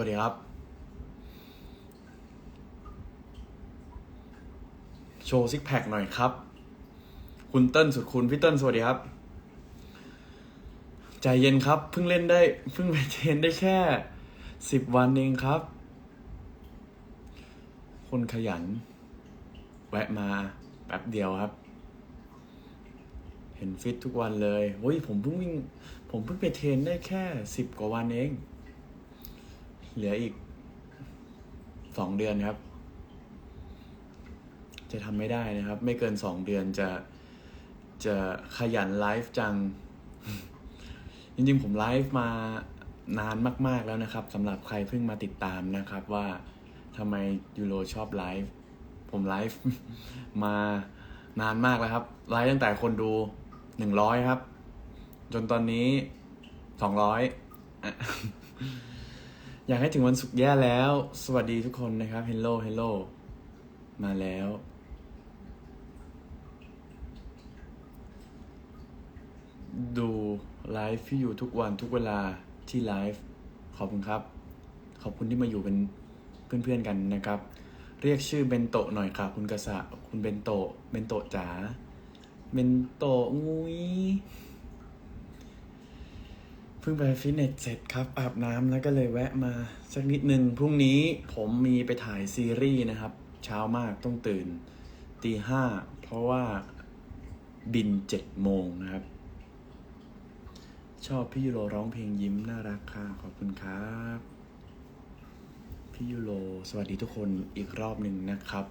วัสดีครับ โชว์ซิกแพคหน่อยครับ คุณเติ้ลสุดคุณพี่เติ้ลสวัสดีครับ ใจเย็นครับเพิ่งเล่นได้เพิ่งไปเทนได้แค่สิบวันเองครับ คนขยัน แวะมาแป๊บเดียวครับ เห็นฟิตทุกวันเลยโอ้ยผมเพิ่งวิ่ง ผมเพิ่งไปเทนได้แค่สิบกว่าวันเอง เหลืออีกสองเดือนครับ จะทำไม่ได้นะครับ ไม่เกินสองเดือนจะจะขยันไลฟ์จัง จริงๆ ผมไลฟ์มานานมาก ๆแล้วนะครับสำหรับใครเพิ่งมาติดตามนะครับว่าทำไมยูโรชอบไลฟ์ผมไลฟ์มานานมากแล้วครับ ไลฟ์ตั้งแต่คนดูหนึ่งร้อยครับ จนตอนนี้สองร้อย อยากให้ถึงวันศุกร์แย่แล้ว สวัสดีทุกคนนะครับเฮลโลเฮลโลมาแล้ว ดูไลฟ์พี่อยู่ทุกวันทุกเวลาที่ไลฟ์ขอบคุณครับ ขอบคุณที่มาอยู่เป็นเพื่อนๆกันนะครับ เรียกชื่อเบนโตะหน่อยค่ะคุณกษะคุณเบนโตะเบนโตะจ๋าเบนโตะงุย พิ่งไปฟิตเนสเสร็จครับอาบน้ำแล้วก็เลยแวะมาสักนิดหนึ่งพรุ่งนี้ผมมีไปถ่ายซีรีส์นะครับ เช้ามากต้องตื่นตีห้าเพราะว่าบินเจ็ดโมงนะครับ ชอบพี่ยูโรร้องเพลงยิ้มน่ารักค่ะขอบคุณครับ พี่ยูโรสวัสดีทุกคนอีกรอบหนึ่งนะครับ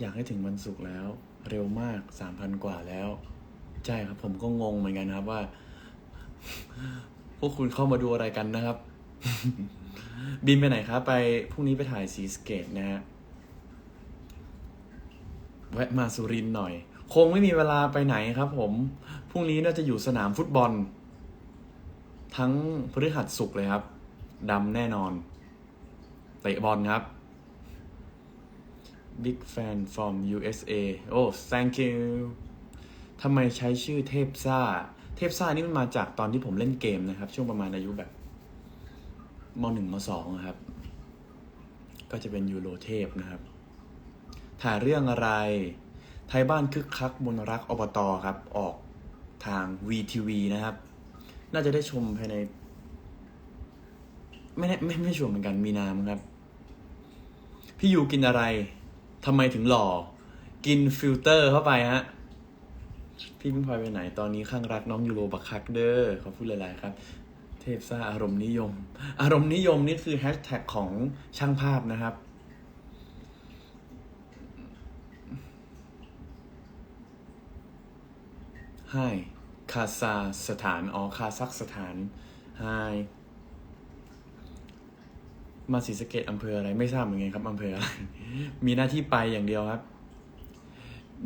อยากให้ถึงวันศุกร์แล้ว เร็วมากสามพันกว่าแล้ว ใช่ครับ ผมก็งงเหมือนกันครับว่า พวกคุณเข้ามาดูอะไรกันนะครับ บินไปไหนครับ ไปพรุ่งนี้ไปถ่ายสีสเกตนะฮะ แวะมาสุรินทร์หน่อย คงไม่มีเวลาไปไหนครับ ผม พรุ่งนี้น่าจะอยู่สนามฟุตบอล ทั้งพฤหัสสุกเลยครับดำแน่นอนเตะบอลครับ Big fan from USA โอ้ thank you ทำไมใช้ชื่อเทพซ่า เทพซ่านี่มันมาจากตอนที่ผมเล่นเกมนะครับ ช่วงประมาณอายุแบบมหนึ่งมสองอะครับ ก็จะเป็นยูโรเทพนะครับ ถ่ายเรื่องอะไร ไทยบ้านคึกคักมนรักอบตอครับ ออกทาง VTV นะครับ น่าจะได้ชมภายใน ไม่ไม่ไม่ชวร์เหมือนกันมีนามครับ พี่ยูกินอะไร ทำไมถึงหล่อ กินฟิลเตอร์เข้าไปฮะ พี่พิงพลอยไปไหน ตอนนี้ข้างรักน้องยูโรบักคักเด้อขอพูดหลายๆครับ เทพซ่าอารมณ์นิยม อารมณ์นิยมนี่คือแฮชแท็กของช่างภาพนะครับให้คาซาสถานอ๋อคาซักสถานไฮ มาศรีสะเกดอำเภออะไรไม่ทราบเหมือนกันครับอำเภออะไรมีหน้าที่ไปอย่างเดียวครับ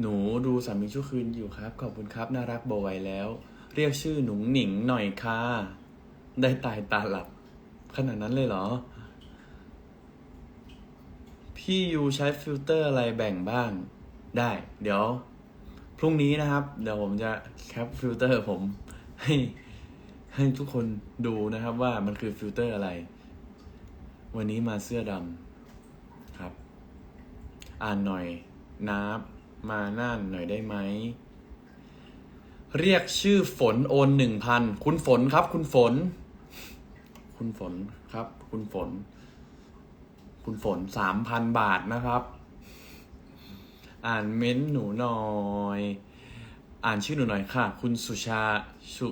หนูดูสามีชั่วคืนอยู่ครับ ขอบคุณครับ น่ารักโบไหวแล้ว เรียกชื่อหนุ่งหนิงหน่อยค่ะได้ตายตาหลับ ขนาดนั้นเลยเหรอ พี่ยูใช้ฟิลเตอร์อะไรแบ่งบ้าง ได้ เดี๋ยว พรุ่งนี้นะครับ เดี๋ยวผมจะแคปฟิลเตอร์ผม ให้ให้ทุกคนดูนะครับว่ามันคือฟิลเตอร์อะไร วันนี้มาเสื้อดำครับ อ่านหน่อย นับ มาน่านหน่อยได้ไหม เรียกชื่อฝนโอนหนึ่งพัน คุณฝนครับ คุณฝน คุณฝนครับ คุณฝน คุณฝนสามพันบาทนะครับ อ่านเม้นหนูหน่อย อ่านชื่อหนูหน่อยค่ะ คุณสุชาสุ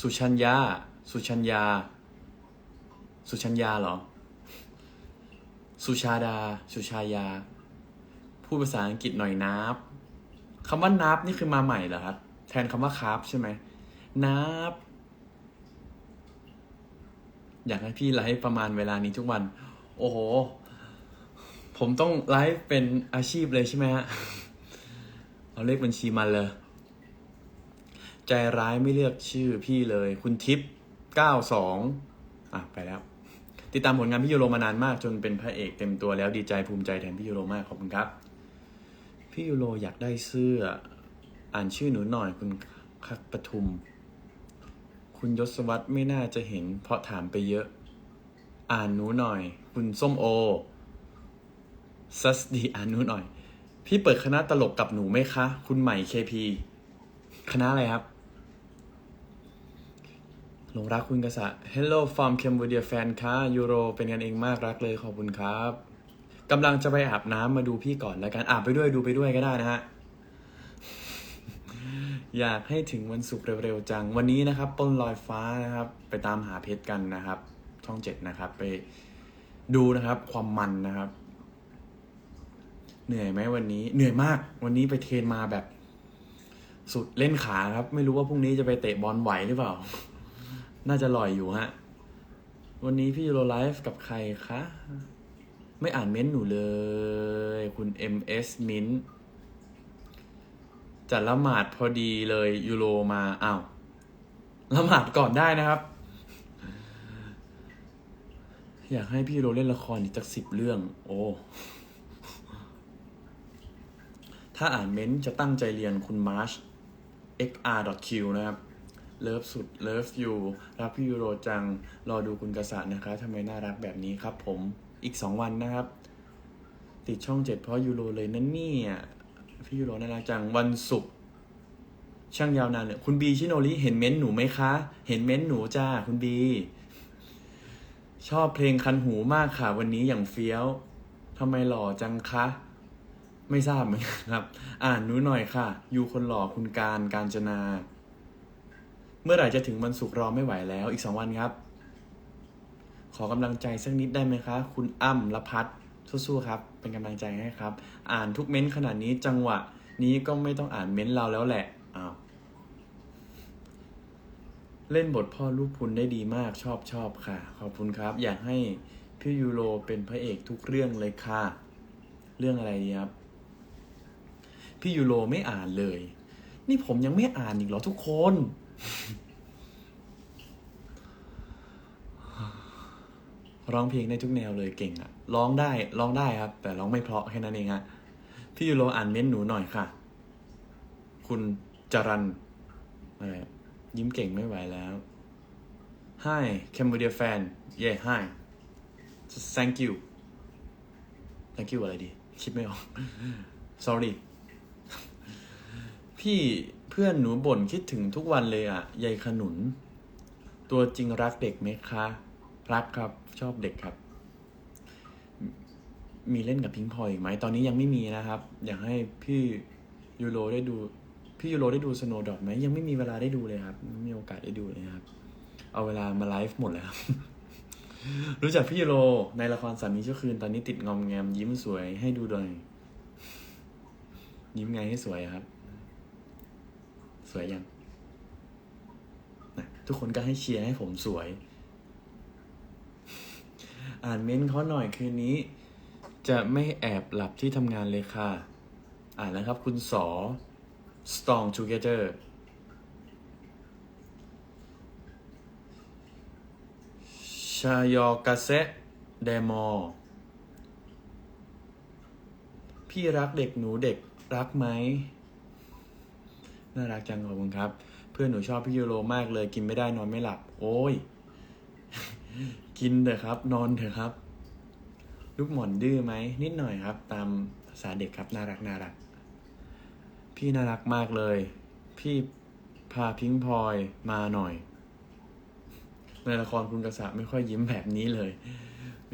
สุชัญญา สุชัญญา สุชัญญาเหรอ สุชาดา สุชายา พูดภาษาอังกฤษหน่อยนับคำว่านับนี่คือมาใหม่เหรอครับ แทนคำว่าครับใช่ไหมนับ อยากให้พี่ไลฟ์ประมาณเวลานี้ทุกวัน โอ้โห ผมต้องไลฟ์เป็นอาชีพเลยใช่ไหมฮะ เอาเลขบัญชีมาเลย ใจร้ายไม่เลือกชื่อพี่เลย คุณทิพย์เก้าสองอะ ไปแล้ว ติดตามผลงานพี่ยูโรมานานมาก จนเป็นพระเอกเต็มตัวแล้วดีใจภูมิใจแทนพี่ยูโรมากขอบคุณครับ พี่ยูโรอยากได้เสื้อ อ่านชื่อหนูหน่อยคุณคักปทุม คุณยศวัตรไม่น่าจะเห็น เพราะถามไปเยอะ อ่านหนูหน่อย คุณส้มโอซัสดีอ่านหนูหน่อย พี่เปิดคณะตลกกับหนูไหมคะ คุณใหม่เคพีคณะอะไรครับ หลงรักคุณกษัตริย์ Hello from Cambodia fan ค่ะยูโรเป็นกันเองมากรักเลยขอบคุณครับกำลังจะไปอาบน้ำมาดูพี่ก่อนแล้วกันอาบไปด้วยดูไปด้วยก็ได้นะฮะอยากให้ถึงวันศุกร์เร็วๆจัง วันนี้นะครับปล้นลอยฟ้านะครับ ไปตามหาเพชรกันนะครับ ช่องเจ็ดนะครับ ไปดูนะครับ ความมันนะครับ เหนื่อยไหมวันนี้ เหนื่อยมาก วันนี้ไปเทรนมาแบบ สุดเล่นขาครับ ไม่รู้ว่าพรุ่งนี้จะไปเตะบอลไหวหรือเปล่า น่าจะลอยอยู่ฮะ วันนี้พี่ยูโรไลฟ์กับใครคะ ไม่อ่านเม้นต์หนูเลย คุณ MS มิ้นท์จะละหมาดพอดีเลยยูโรมาอ้าวละหมาดก่อนได้นะครับ อยากให้พี่ยูโรเล่นละครอีกจักสิบเรื่อง โอ้ ถ้าอ่านเม้นต์จะตั้งใจเรียนคุณมาร์ช xr.q นะครับ เลิฟสุดเลิฟยูรักพี่ยูโรจัง รอดูคุณกษัตริย์นะคะทำไมน่ารักแบบนี้ครับผมอีกสองวันนะครับ ติดช่องเจ็ดเพราะยูโรเลยนั่นนี่ยพี่ยูโรน่ารักจังวันศุกร์ช่างยาวนานเลยคุณบีชิโนริเห็นเม้นต์หนูไหมคะ เห็นเม้นต์หนูจ้าคุณบี ชอบเพลงคันหูมากค่ะ วันนี้อย่างเฟี้ยวทำไมหล่อจังคะ ไม่ทราบเหมือนกันครับ อ่านหนูหน่อยค่ะ อยู่คนหล่อคุณการการจนา เมื่อไหร่จะถึงวันศุกร์รอไม่ไหวแล้วอีกสองวันครับ ขอกำลังใจสักนิดได้ไหมคะ คุณอ้ำละพัฒน์สู้ๆครับ เป็นกำลังใจให้ครับ อ่านทุกเม้นต์ขนาดนี้จังหวะ นี้ก็ไม่ต้องอ่านเม้นต์เราแล้วแหละอ้าวเล่นบทพ่อลูกพุนได้ดีมากชอบชอบค่ะ ขอบคุณครับ อยากให้พี่ยูโรเป็นพระเอกทุกเรื่องเลยค่ะ เรื่องอะไรดีครับ พี่ยูโรไม่อ่านเลย นี่ผมยังไม่อ่านอีกเหรอทุกคน ร้องเพลงได้ทุกแนวเลยเก่งอะร้องได้ร้องได้ครับ แต่ร้องไม่เพราะแค่นั้นเองฮะพี่ยูโรอ่านเม้นต์หนูหน่อยค่ะ คุณจรันอะไรยิ้มเก่งไม่ไหวแล้ว Hi Cambodia fan yeah hi thank you thank you อะไรดี คิดไม่ออก sorry พี่ เพื่อนหนูบ่นคิดถึงทุกวันเลยอะยายขนุน ตัวจริงรักเด็กไหมคะ รักครับชอบเด็กครับ มีเล่นกับพิงพอยอีกไหมตอนนี้ยังไม่มีนะครับ อยากให้พี่ยูโรได้ดู พี่ยูโรได้ดูสโนว์ดอทไหมยังไม่มีเวลาได้ดูเลยครับไม่มีโอกาสได้ดูเลยครับ เอาเวลามาไลฟ์หมดแล้วครับรู้จักพี่ยูโรในละครสามีชั่วคืนตอนนี้ติดงอมแงมยิ้มสวยให้ดูหน่อยยิ้มไงให้สวยครับ สวยยังนะทุกคนก็ให้เชียร์ให้ผมสวย อ่านเม้นต์เขาหน่อยคืนนี้ จะไม่แอบหลับที่ทำงานเลยค่ะ อ่านแล้วครับคุณสอ strong together ชายอกาเซเดมอ พี่รักเด็กหนูเด็กรักไหม น่ารักจังขอบคุณครับ เพื่อนหนูชอบพี่ยูโรมากเลย กินไม่ได้นอนไม่หลับ โอ้ย กินเถอะครับ นอนเถอะครับ ลูกหมอนดื้อไหมนิดหน่อยครับ ตามภาษาเด็กครับน่ารักน่ารัก พี่น่ารักมากเลย พี่พาพิงพลอยมาหน่อย ในละครคุณกษะไม่ค่อยยิ้มแบบนี้เลย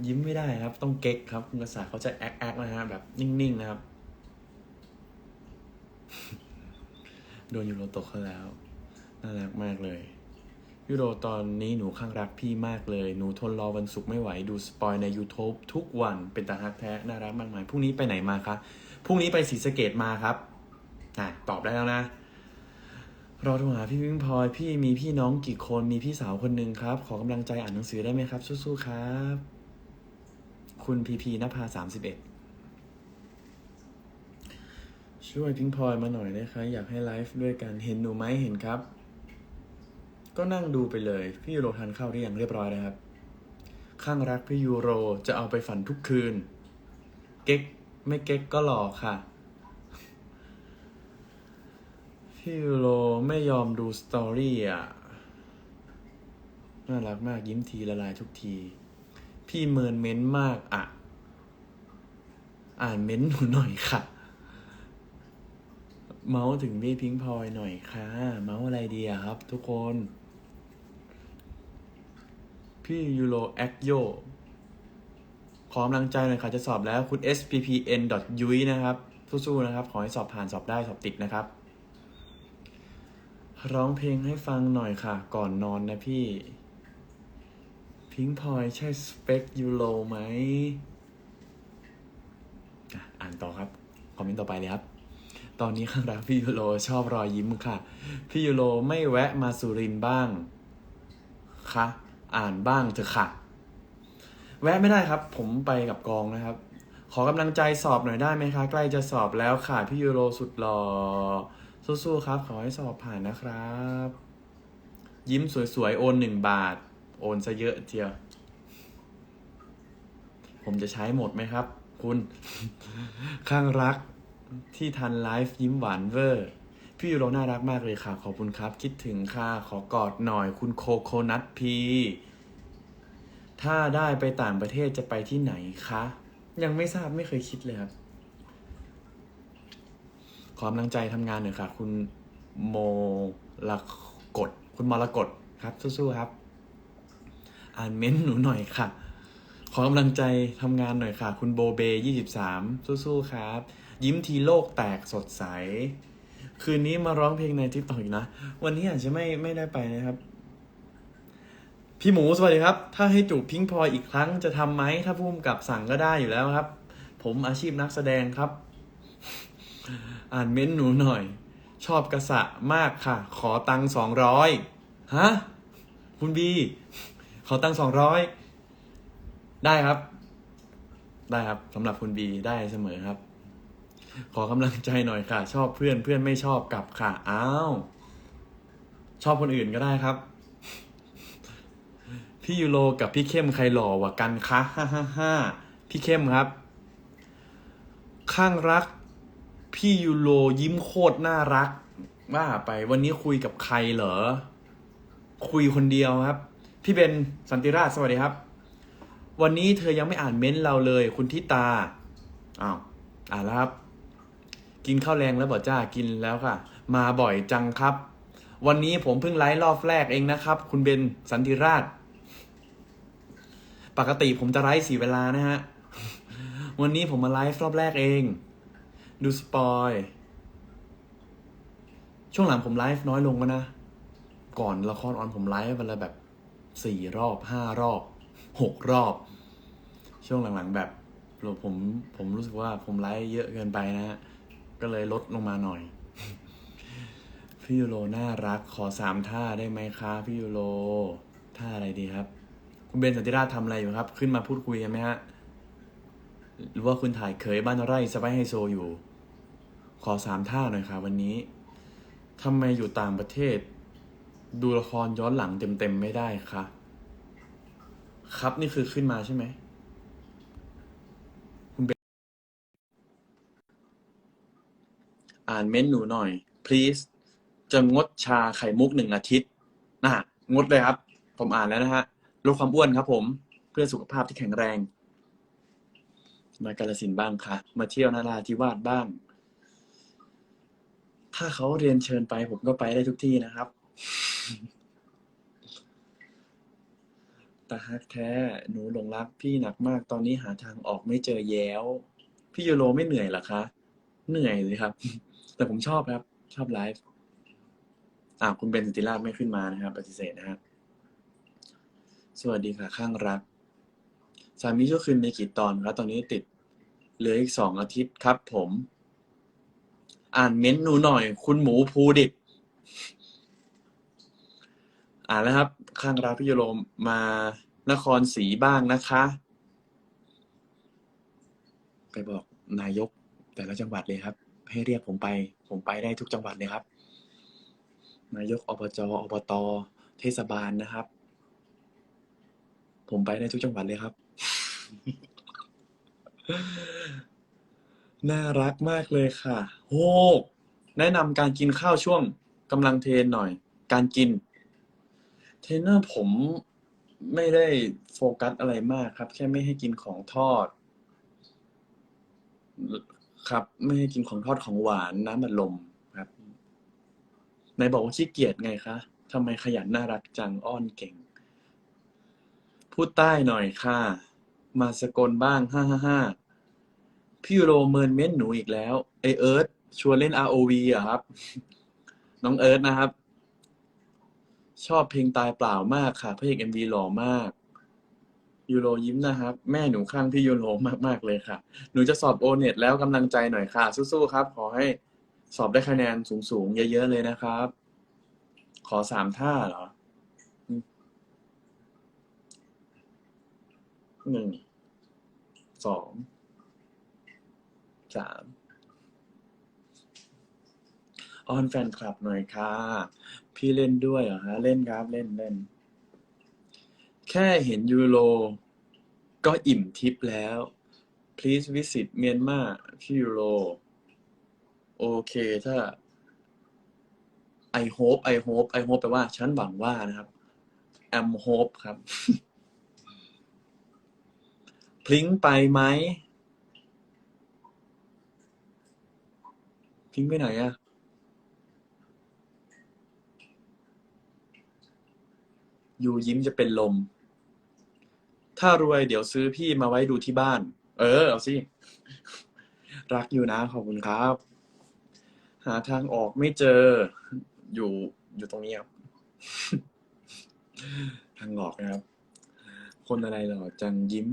ยิ้มไม่ได้ครับ ต้องเก๊กครับ คุณกษะเขาจะแอคแอคนะฮะแบบนิ่งๆนะครับ โดนยูโรตกเขาแล้ว น่ารักมากเลย ยูโรตอนนี้หนูข้างรักพี่มากเลย หนูทนรอวันศุกร์ไม่ไหวดูสปอยใน YouTube ทุกวันเป็นตาฮักแท้น่ารักมากมายพรุ่งนี้ไปไหนมาคะพรุ่งนี้ไปศรีสะเกดมาครับอะตอบได้แล้วนะรอโทรหาพี่วิ่งพลอยพี่มีพี่น้องกี่คนมีพี่สาวคนหนึ่งครับ ขอกำลังใจอ่านหนังสือได้ไหมครับ สู้ๆครับ คุณพีพีนภาสามสิบเอ็ด ช่วยพิงพลอยมาหน่อยนะคะอยากให้ไลฟ์ด้วยกัน เห็นหนูไหมเห็นครับ ก็นั่งดูไปเลย พี่ยูโรทานข้าวหรือยังเรียบร้อยแล้วครับ ข้างรักพี่ยูโรจะเอาไปฝันทุกคืน เก๊กไม่เก๊กก็หลอกค่ะ พี่ยูโรไม่ยอมดูสตอรี่อะ น่ารักมากยิ้มทีละลายทุกที พี่เมินเม้นมากอะ อ่านเม้นหนูหน่อยค่ะ เมาส์ถึงพี่พิงพลอยหน่อยค่ะ เมาส์อะไรดีอะครับ ทุกคน พี่ยูโรแอคโยขอกำลังใจหน่อยค่ะ จะสอบแล้วคุณ sppn ยุ้ยนะครับ สู้ๆนะครับ ขอให้สอบผ่านสอบได้สอบติดนะครับ ร้องเพลงให้ฟังหน่อยค่ะ ก่อนนอนนะพี่ พิงพลอยใช่สเปคยูโรไหมอ่านต่อครับ คอมเมนต์ต่อไปเลยครับ ตอนนี้ข้างรักพี่ยูโรชอบรอยยิ้มค่ะ พี่ยูโรไม่แวะมาสุรินบ้างคะอ่านบ้างเถอะค่ะ แวะไม่ได้ครับ ผมไปกับกองนะครับ ขอกำลังใจสอบหน่อยได้ไหมคะ ใกล้จะสอบแล้วค่ะพี่ยูโรสุดหล่อสู้ๆครับ ขอให้สอบผ่านนะครับ ยิ้มสวยๆ โอนหนึ่งบาท โอนซะเยอะเทียวผมจะใช้หมดไหมครับ คุณ ข้างรัก ที่ทันไลฟ์ยิ้มหวานเวอร์ พี่ยูโรน่ารักมากเลยค่ะ ขอบคุณครับ คิดถึงค่ะ ขอกอดหน่อยคุณโคโคนัทพี ถ้าได้ไปต่างประเทศจะไปที่ไหนคะ ยังไม่ทราบไม่เคยคิดเลยครับ ขอกำลังใจทำงานหน่อยค่ะ คุณโมลกด คุณมรกดครับ สู้ๆครับ อ่านเม้นหนูหน่อยค่ะ ขอกำลังใจทำงานหน่อยค่ะ คุณโบเบยี่สิบสามสู้ๆครับ ยิ้มทีโลกแตกสดใส คืนนี้มาร้องเพลงในทิปต่ออีกนะ วันนี้อาจจะไม่ไม่ได้ไปนะครับ พี่หมูสวัสดีครับ ถ้าให้จูบพิงพลอยอีกครั้งจะทำไหมถ้าพุ่มกับสั่งก็ได้อยู่แล้วครับ ผมอาชีพนักแสดงครับ อ่านเม้นหนูหน่อย ชอบกระสะมากค่ะ ขอตังสองร้อยฮะคุณบี ขอตังสองร้อยได้ครับ ได้ครับสำหรับคุณบีได้เสมอครับ ขอกำลังใจหน่อยค่ะ ชอบเพื่อนเพื่อนไม่ชอบกลับค่ะ อ้าว ชอบคนอื่นก็ได้ครับ พี่ยูโรกับพี่เข้มใครหล่อกว่ากันคะฮ่าฮ่าฮ่าพี่เข้มครับ ข้างรัก พี่ยูโรยิ้มโคตรน่ารักว่าไปวันนี้คุยกับใครเหรอ คุยคนเดียวครับ พี่เบนสันติราชสวัสดีครับ วันนี้เธอยังไม่อ่านเม้นต์เราเลย คุณทิตาอ้าวอ่านแล้วครับ กินข้าวแรงแล้วบ่จ้ากินแล้วค่ะ มาบ่อยจังครับ วันนี้ผมเพิ่งไลฟ์รอบแรกเองนะครับ คุณเบนสันติราช ปกติผมจะไลฟ์สี่เวลานะฮะ วันนี้ผมมาไลฟ์รอบแรกเอง ดูสปอยช่วงหลังผมไลฟ์น้อยลงแล้วนะ ก่อนละครออนผมไลฟ์วันละแบบสี่รอบห้ารอบหกรอบ ช่วงหลังๆแบบผมผมรู้สึกว่าผมไลฟ์เยอะเกินไปนะฮะ ก็เลยลดลงมาหน่อย พี่ยูโรน่ารักขอสามท่าได้ไหมคะพี่ยูโรท่าอะไรดีครับ คุณเบนสันติราชทำอะไรอยู่ครับ ขึ้นมาพูดคุยกันไหมฮะหรือว่าคุณถ่ายเคยบ้านไร่สไปไฮโซอยู่ ขอสามท่าหน่อยค่ะวันนี้ทำไมอยู่ต่างประเทศ ดูละครย้อนหลังเต็มๆไม่ได้คะครับนี่คือขึ้นมาใช่ไหม คุณเบน อ่านเม้นหนูหน่อย please จะงดชาไข่มุกหนึ่งอาทิตย์นะงดเลยครับ ผมอ่านแล้วนะฮะลดความอ้วนครับ ผมเพื่อสุขภาพที่แข็งแรง มากาลสินบ้างค่ะ มาเที่ยวนาราธิวาสบ้าง ถ้าเขาเรียนเชิญไป ผมก็ไปได้ทุกที่นะครับแต่ฮักแท้หนูหลงรักพี่หนักมากตอนนี้หาทางออกไม่เจอแย้ว พี่ยูโรไม่เหนื่อยหรอคะ เหนื่อยเลยครับ แต่ผมชอบครับ ชอบไลฟ์อ่าคุณเบนสติราไม่ขึ้นมานะครับปฏิเสธนะครับสวัสดีค่ะ ข้างรัก สามีชั่วคืนมีกี่ตอนครับ ตอนนี้ติดเหลืออีกสองอาทิตย์ครับผม อ่านเม้นต์หนูหน่อย คุณหมูภูดิบอ่านแล้วครับ ข้างรักพี่โยโรมมานครศรีบ้างนะคะ ไปบอกนายกแต่ละจังหวัดเลยครับ ให้เรียกผมไป ผมไปได้ทุกจังหวัดเลยครับ นายกอบจอบตเทศบาลนะครับ ผมไปได้ทุกจังหวัดเลยครับ น่ารักมากเลยค่ะโอ้แนะนำการกินข้าวช่วงกำลังเทรนหน่อย การกิน เทรนเนอร์ผมไม่ได้โฟกัสอะไรมากครับ แค่ไม่ให้กินของทอด ครับ ไม่ให้กินของทอดของหวานน้ำอัดลมครับนายบอกว่าขี้เกียจไงคะทำไมขยันน่ารักจังอ้อนเก่ง พูดใต้หน่อยค่ะ มาสกลบ้างห้าห้าห้าพี่โรเมินเม้นหนูอีกแล้วไอเอิร์ธชวนเล่น ROV อะครับ น้องเอิร์ธนะครับ ชอบเพลงตายเปล่ามากค่ะพระเอกเอ็มวีหล่อมาก ยูโรยิ้มนะครับ แม่หนูข้างพี่ยูโรมากๆเลยค่ะ หนูจะสอบโอเน็ตแล้วกำลังใจหน่อยค่ะ สู้ๆครับ ขอให้สอบได้คะแนนสูงๆ เยอะๆเลยนะครับ ขอสามท่าเหรอหนึ่งสองสามออนแฟนคลับหน่อยค่ะ พี่เล่นด้วยเหรอฮะ เล่นครับ เล่นเล่น ค่เห็นยูโรก็อิ่มทิปแล้ว please visit เมียนมาพี่ยูโรโอเคถ้า I hope I hope I hope แปลว่า ฉันหวังว่านะครับ am hope ครับ พลิงไปไหม พลิงไปไหนอะยูยิ้มจะเป็นลม ถ้ารวยเดี๋ยวซื้อพี่มาไว้ดูที่บ้าน เออ เอาสิ รักอยู่นะ ขอบคุณครับ หาทางออกไม่เจอ อยู่อยู่ตรงนี้ครับ ทางออกนะครับ คนอะไรหรอจังยิ้ม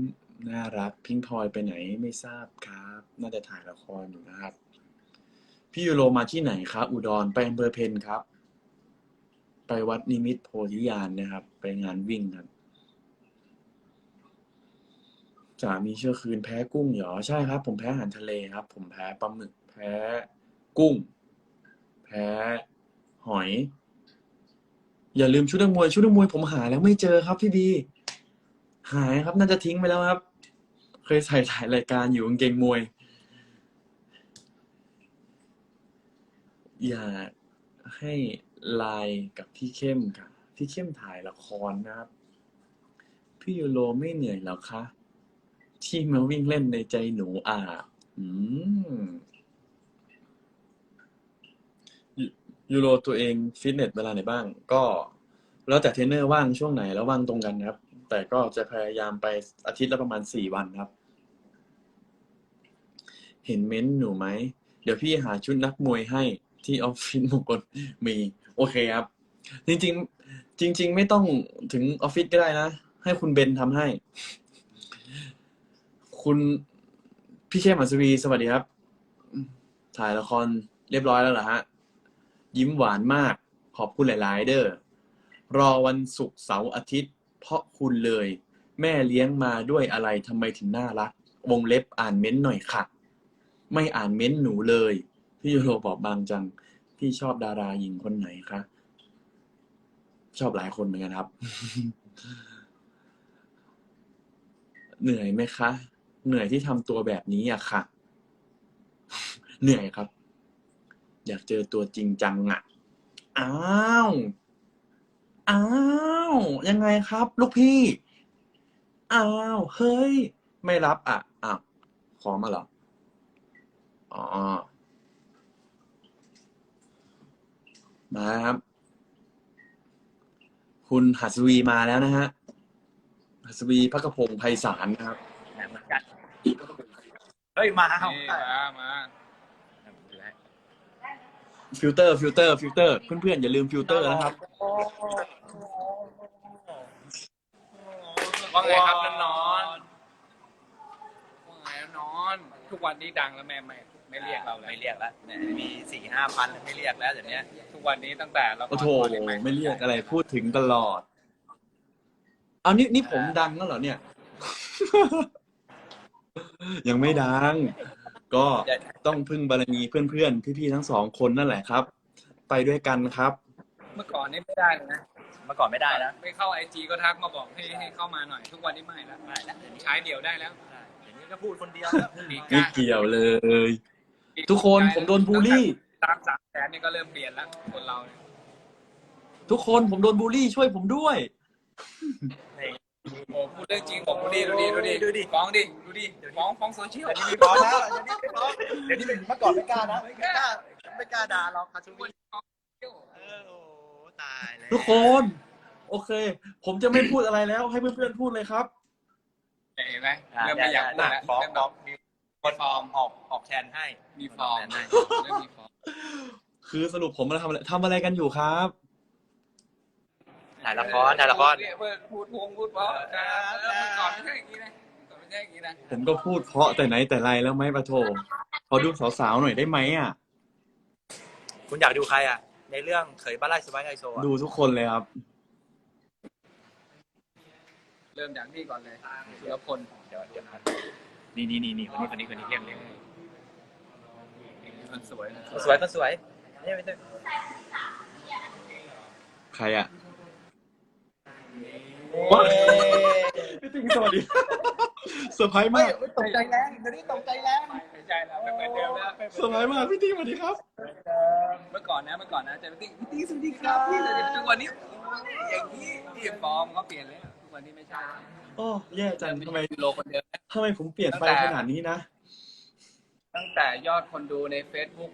น่ารัก พิงพลอยไปไหนไม่ทราบครับ น่าจะถ่ายละครอยู่นะครับ พี่ยูโรมาที่ไหนครับ อุดรไปอำเภอเพนครับ ไปวัดนิมิตโพธิญาณนะครับ ไปงานวิ่งครับ สามีเชื่อคืนแพ้กุ้งเหรอใช่ครับ ผมแพ้อาหารทะเลครับ ผมแพ้ปลาหมึก แพ้กุ้ง แพ้หอย อย่าลืมชุดนักมวยชุดนักมวยผมหาแล้วไม่เจอครับพี่บี หายครับ น่าจะทิ้งไปแล้วครับ เคยใส่ถ่ายรายการอยู่กางเกงมวย อย่าให้ไลน์กับพี่เข้มค่ะพี่เข้มถ่ายละครนะครับ พี่ยูโรไม่เหนื่อยหรอคะ ที่มาวิ่งเล่นในใจหนูอะอืม ยูโรตัวเองฟิตเนสเวลาไหนบ้าง ก็แล้วแต่เทรนเนอร์ว่างช่วงไหนแล้วว่างตรงกันครับ แต่ก็จะพยายามไปอาทิตย์ละประมาณสี่วันครับ เห็นเม้นต์หนูไหม เดี๋ยวพี่หาชุดนักมวยให้ที่ออฟฟิศมงคลมี โอเคครับ จริง ๆ จริง ๆ ไม่ต้องถึงออฟฟิศก็ได้นะ ให้คุณเบนทำให้ คุณพี่เข้มอัศวีสวัสดีครับ ถ่ายละครเรียบร้อยแล้วเหรอฮะ ยิ้มหวานมาก ขอบคุณหลาย ๆ เด้อรอวันศุกร์เสาร์อาทิตย์ เพราะคุณเลย แม่เลี้ยงมาด้วยอะไรทำไมถึงน่ารัก วงเล็บอ่านเม้นต์หน่อยค่ะ ไม่อ่านเม้นต์หนูเลย พี่ยูโรบอกบางจัง พี่ชอบดาราหญิงคนไหนคะชอบหลายคนเหมือนกันครับ เหนื่อยไหมคะ เหนื่อยที่ทำตัวแบบนี้อะค่ะ เหนื่อยครับ อยากเจอตัวจริงจังอะอ้าวอ้าวยังไงครับ ลูกพี่อ้าวเฮ้ย ไม่รับอะอ้าวขอมาเหรออ๋อมาครับ คุณหัสวีมาแล้วนะฮะหัสวีพักกระพงไพศาลนะครับ เหมือนกัน เฮ้ย มาเอานี่มามาฟิลเตอร์ ฟิลเตอร์ ฟิลเตอร์ เพื่อนๆ อย่าลืมฟิลเตอร์นะครับ ว่าไงครับนนอนว่าไงนอนทุกวันนี้ดังแล้วแม่ไม่ไม่เรียกเราเลยไม่เรียกแล้วเนี่ยมีสี่ห้าพันไม่เรียกแล้วเดี๋ยวนี้ทุกวันนี้ตั้งแต่เราโอ้โถไม่เรียกอะไรพูดถึงตลอด เอานี่นี่ผมดังแล้วเหรอเนี่ย ยังไม่ดัง ก็ต้องพึ่งบารมีเพื่อนๆ พี่ๆ ทั้งสองคนนั่นแหละครับ ไปด้วยกันครับ เมื่อก่อนนี่ไม่ได้เลยนะ เมื่อก่อนไม่ได้นะไม่เข้าไอจีก็ทักมาบอกให้ให้เข้ามาหน่อย ทุกวันนี้ไม่แล้วไม่แล้วเดี๋ยวนี้ใช้เดี่ยวได้แล้วเดี๋ยวนี้ก็พูดคนเดียวแล้วปีไม่เกี่ยวเลย ทุกคนผมโดนบูลลี่ ตามสามแสนนี่ก็เริ่มเปลี่ยนแล้วคนเราเนี่ยทุกคนผมโดนบูลลี่ช่วยผมด้วย นี่อ้พูดเรื่องจริงผมดูดิดูดิดูดิดูดิ ฟ้องดิดูดิฟ้องฟ้องโซเชียลเดี๋ยวนี้ไม่ฟ้องแล้วเดี๋ยวนี้ไม่ฟ้องเดี๋ยวนี้เป็นเมื่อก่อนไม่กล้านะไม่กล้าไม่กล้าด่าเราคาชูวิเออโอ้ตายแล้วทุกคน โอเค ผมจะไม่พูดอะไรแล้ว ให้เพื่อนๆพูดเลยครับเห็นไหมอะเริ่มไม่อยากพูดแล้วฟ้องเริ่มฟ้แบองบมีคนฟอร์มออกออกแทนให้มีฟอร์มแทนให้เริ่มมีฟอร์มคือสรุปผมมาทำอะไรทำอะไรกันอยู่ครับ ถ่ายละครถ่ายละครเพื่อนพูดพงพูดเพราะนะเออเมื่อก่อนไม่ใช่อย่างนี้นะเมื่อก่อนไม่ใช่อย่างนี้นะผมก็พูดเพราะแต่ไหนแต่ไรแล้วไหมปะโถขอดูสาวๆหน่อยได้ไหมอะ คุณอยากดูใครอะ ในเรื่องเขยบ้านไร่สบายไฮโซอะดูทุกคนเลยครับ เริ่มจากนี่ก่อนเลยสุรพลเดี๋ยวเดี๋ยวนะนี่นี่นี่นี่คนนี้คนนี้คนนี้เรียกเรียกคนสวยนะคนสวยคนสวยนี่ไม่ใช่ใครอะ พี่ติ๊งสวัสดีเซอร์ไพรส์ไม่มากตกใจแรงคนนี้ตกใจแรงไม่ใช่แล้วไม่เหมือนเดิมแล้วเซอร์ไพรส์มากพี่ติ๊งสวัสดีครับ เมื่อก่อนนะเมื่อก่อนนะจะไปติ้งติ้งสวัสดีครับพี่แต่ทุกวันนี้อย่างนี้พี่ฟอร์มเขาเปลี่ยนเลยทุกวันนี้ไม่ใช่โอ้แย่จังทำไมโลคนเดิม ทำไมผมเปลี่ยนไปขนาดนี้นะ ตั้งแต่ยอดคนดูใน Facebook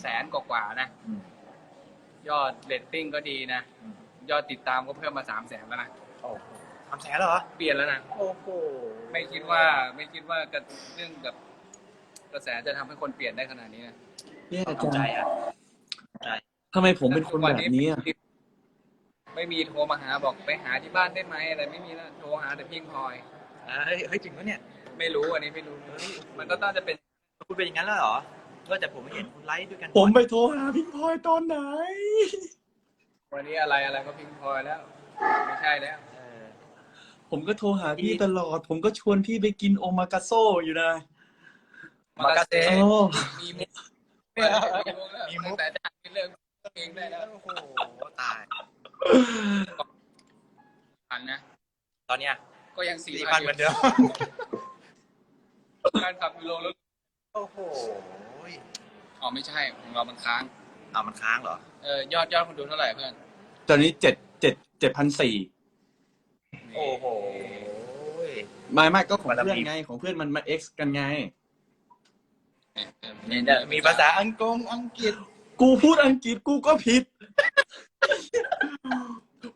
แสนกว่าๆนะ ยอดเรตติ้งก็ดีนะ ยอดติดตามก็เพิ่มมาสามแสนแล้วนะโอ้โหทำแฉแล้วเหรอ เปลี่ยนแล้วนะโอ้โหไม่คิดว่าไม่คิดว่ากับเรื่องกับกระแสจะทำให้คนเปลี่ยนได้ขนาดนี้นะแย่ตกใจจังอะทำไมผมเป็นคนแบบนี้อะไม่มีโทรมาหาบอกไปหาที่บ้านได้ไหมอะไรไม่มีแล้วโทรหาแต่พิงพลอยเฮ้ยเฮ้ยจริงปะเนี่ยไม่รู้อันนี้ไม่รู้มันก็น่าจะเป็นคุณเป็นอย่างนั้นแล้วเหรอก็แต่ผมไม่เห็นคุณไลฟ์ด้วยกันผมไปโทรหาพิงพลอยตอนไหน วันนี้อะไรอะไรก็พิงพลอยแล้ว ไม่ใช่แล้วเออผมก็โทรหาพี่ตลอด ผมก็ชวนพี่ไปกินโอมากาโซอยู่นะ มากาเซ่โอ้มีมุกมีมุกแต่ดังเรื่องเองได้แล้วโอ้โหตายพันนะ ตอนเนี้ย ก็ยังสี่สี่พัพันนอเหมืยู่อนเดิมการขับกิโลแล้วโอ้โหอ๋อไม่ใช่ของเรามันค้าง อ้าวมันค้างเหรอ เออยอดยอดคนดูเท่าไหร่เพื่อน ตอนนี้เจ็ดเจ็ดเจ็ดพันสี่โอ้โห ไม่ไม่ก็ของมันละเพื่อนมีไง ของเพื่อนมันมา X กันไงนี่เนี่ยมีภาษาอังกฤษอังกฤษ กูพูดอังกฤษกูก็ผิด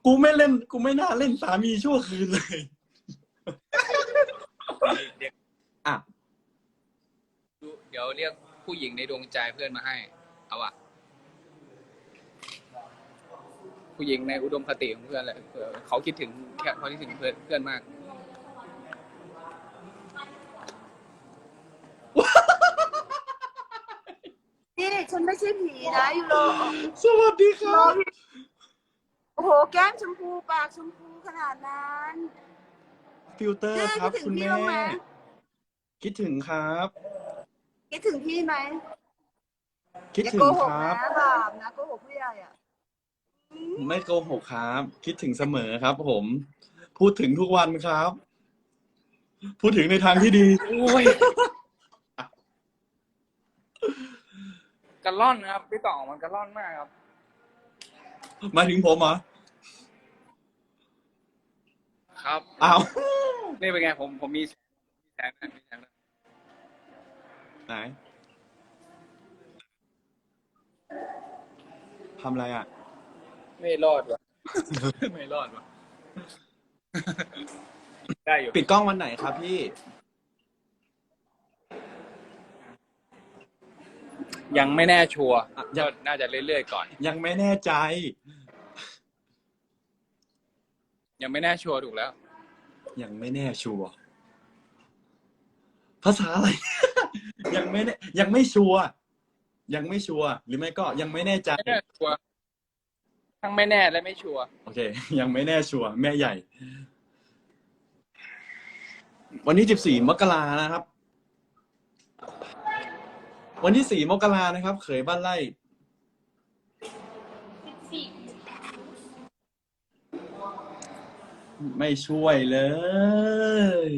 กูไม่เล่น กูไม่น่าเล่นสามีชั่วคืนเลย เด็กอะเดี๋ยวเรียกผู้หญิงในดวงใจเพื่อนมาให้ เอาอะ ผู้หญิงในอุดมคติของเพื่อนแหละเออเขาคิดถึงแค่เขาคิดถึงเพื่อนเพื่อนมาก นี่ฉันไม่ใช่ผีนะยูโรสวัสดีครับ โอ้โห แก้มชมพูปากชมพูขนาดนั้นฟิลเตอร์เจ๊ครับคิดถึคุงณพี่แม่บ้างไหมคิดถึงครับ คิดถึงพี่ไหมคิดอย่าถึโกงหคกรับนะบาปนะโกหกผู้ใหญ่อะ ไม่โกหกครับ คิดถึงเสมอครับ ผม พูดถึงทุกวันครับ พูดถึงในทางที่ดี โอ้ยกระล่อนนะครับพี่ต่องมันกระล่อนมากครับ หมายถึงผมเหรอครับอ้าวนี่เป็นไงผมผมมีแสงนะมีแสงนะไหนทำอะไรอะ ไม่รอดว่ะ ไม่รอดว่ะ ได้อยู่ปิดกล้องวันไหนครับพี่ยังไม่แน่ชัวร์อะยัก็งน่าจะเรื่อยๆก่อน ยังไม่แน่ใจ ยังไม่แน่ชัวร์ถูกแล้ว ยังไม่แน่ชัวร์ภาษาอะไร ยังไม่แน่ยังไม่ชัวร์ยังไม่ชัวร์หรือไม่ก็ยังไม่แน่ใจ ไม่แน่ชัวร์ ทั้งไม่แน่และไม่ชัวร์โอเค ยังไม่แน่ชัวร์แม่ใหญ่ วันที่สิบสี่มกรานะครับ วันที่สี่มกรานะครับ เขยบ้านไร่ไม่ช่วยเลย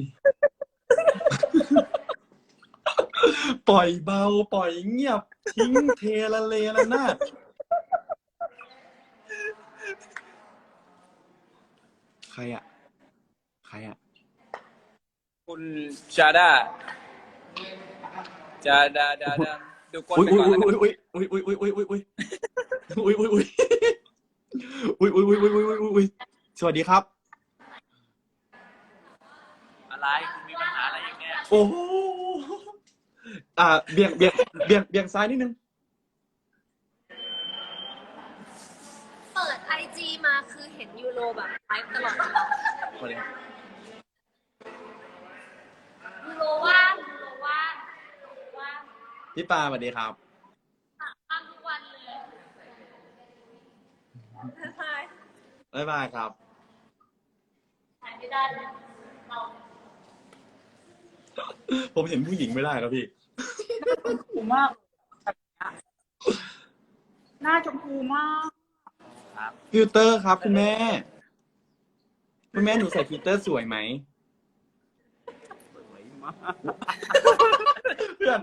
ปล่อยเบา ปล่อยเงียบ ทิ้งเทละเลละนาดใค รอะใครอะคุณชาดาจาดาดาดาดูก้นอุ้ยไปอุ้ยก่อนแล้วกันอุ้ยอุ้ยอุ้ยอุ้ยอุ้ยอุ้ยอุ้ยอุ้ยอุ้ยอุ้ยอุ้ยอุ้ยอุ้ยอุ้ยอุ้ยอุ้ยอุ้ยสวัสดีครับ อะไรคุณมีปัญหาอะไรอย่างเงี้ยโอ้โหอ่าเบี่ยงเบี่ยงเบี่ยงเบี่ยงซ้ายนิดนึง เปิดไอจีมาคือเห็นยู โรแบบไลฟ์ตลอดเวลาสวัสดีครับยูโรว่างยูโรว่างว่างพี่ปาสวัสดีครับ ว่างทุกวันเลยใช่บ๊ายบายครับ หายไม่ได้เลยเราผมเห็นผู้หญิงไม่ได้ครับพี่พูมากหน้าชมพูมาก ฟิลเตอร์ครับคุณแม่ คุณแม่หนูใส่ฟิลเตอร์สวยไหมสวยมากเพื่อน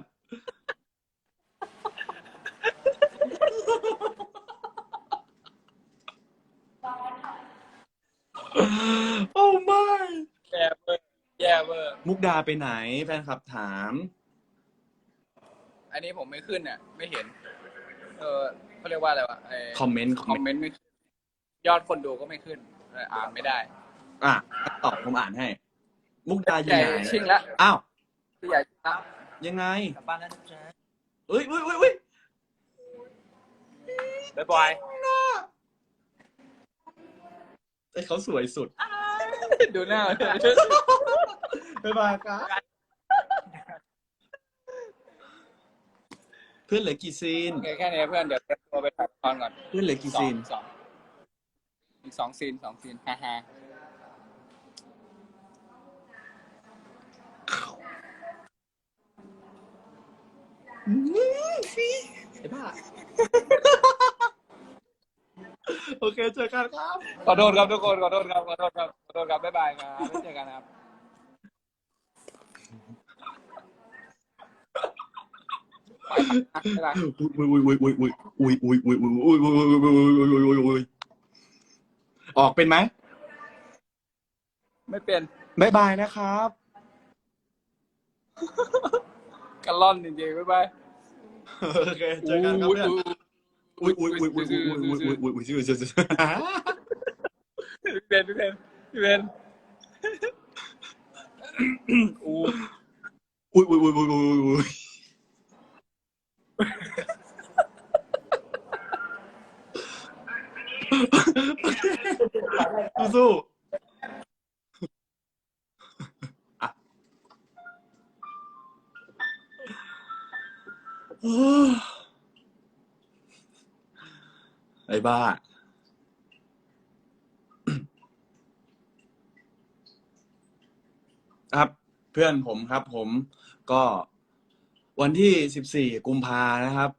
โอ้ไม่ แย่เวอร์แย่เวอร์มุกดาไปไหนแฟนคลับถาม อันนี้ผมไม่ขึ้นเนี่ยไม่เห็น เออเขาเรียกว่าอะไรวะไคอมเมนต์คอมเมนต์ไม่ขึ้น ยอดคนดูก็ไม่ขึ้นเลยอ่านไม่ได้อะตอบผมอ่านให้ มุกดาอยู่ใหญ่ไหนชิงละอ้าวผู้ใหญ่ชิงละยังไงกลับบ้านแล้วนะจ๊ะเอ้ยเอ้ยเอ้ยเอ้ยบ๊ายบายเอ้ยเขาสวยสุดดูหน้าบ๊ายบายครับเพื่อนเหลือกี่ซีนโอเคแค่นี้เพื่อนเดี๋ยวเตรียมตัวไปถ่ายละครก่อนเพื่อนเหลือกี่สอซีงน สอง อีกสองซีนสองซีนฮ่าฮ่าไอ้บ้าโอเคเจอกันครับ ขอโทษครับทุกคนขอโทษครับขอโทษครับขอโทษครับบ๊ายบายครับไว้เจอกันครับบ๊ายบายอุ้ยอุ้ยอุ้ยอุ้ยอุ้ยอุ้ยอุ้ยอุ้ยอุ้ยอุ้ยอุ้ยอุ้ยอุ้ยอุ้ยอุ้ย อุ้ยออกเป็นไหมไม่เป็นบายบายนะครับกันล่อนจริงๆบ๊ายบายโอเคเจอกันครับเพื่อนอุ้ยอุ้ยอุ้ยอุ้ยอุ้ยอุ้ยอุ้ยอุ้ยอุ้ยอุ้ยอุ้ยอุ้ยพี่เบนพี่เบนพี่เบนอู้อุ้ยอุ้ยอุ้ยอุ้ยอุ้ยอุ้ย สู้อะไอ้บ้า ครับ เพื่อนผมครับ ผมก็วันที่14กุมภานะครับ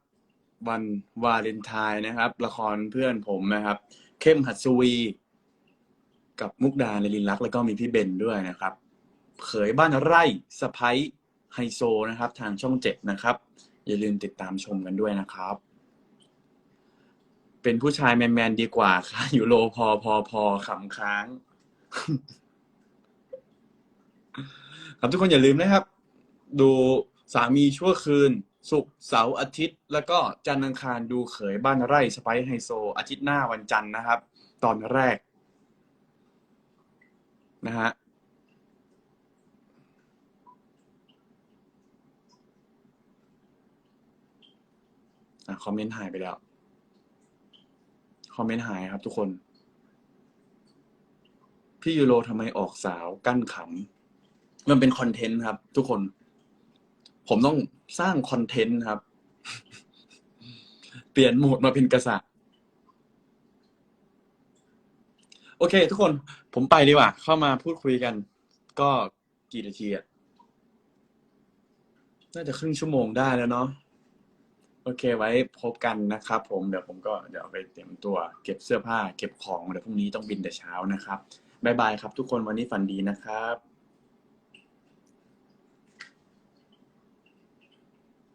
วันวาเลนไทน์นะครับ ละครเพื่อนผมนะครับ เข้มหัดสวี กับมุกดาในลินลัก แล้วก็มีพี่เบนด้วยนะครับ เขยบ้านไร่สะพ้ยไฮโซนะครับ ทางช่องเจ็ดนะครับ อย่าลืมติดตามชมกันด้วยนะครับ เป็นผู้ชายแมนๆดีกว่าค่ะ อยู่โลพอพอพอขำค้าง ครับทุกคนอย่าลืมนะครับ ดูสามีชั่วคืน ศุกร์เสาร์อาทิตย์ แล้วก็จันทร์อังคารดูเขยบ้านไร่สไปซ์ไฮโซ อาทิตย์หน้าวันจันทร์นะครับ ตอนแรกนะฮะคอมเมนต์หายไปแล้ว คอมเมนต์หายครับทุกคน พี่ยูโรทำไมออกสาวกั้นขำมันเป็นคอนเทนต์ครับ ทุกคน ผมต้องสร้างคอนเทนต์ครับ เปลี่ยนโหมดมาเป็นกษัตริย์โอเค ทุกคนผมไปดีกว่า เข้ามาพูดคุยกัน ก็กี่นาทีอะน่าจะครึ่งชั่วโมงได้แล้วเนาะโอเค ไว้พบกันนะครับ ผมเดี๋ยวผมก็เดี๋ยวไปเตรียมตัว เก็บเสื้อผ้า เก็บของเดี๋ยวพรุ่งนี้ต้องบินแต่เช้านะครับบ๊ายบายครับ ทุกคนวันนี้ฝันดีนะครับ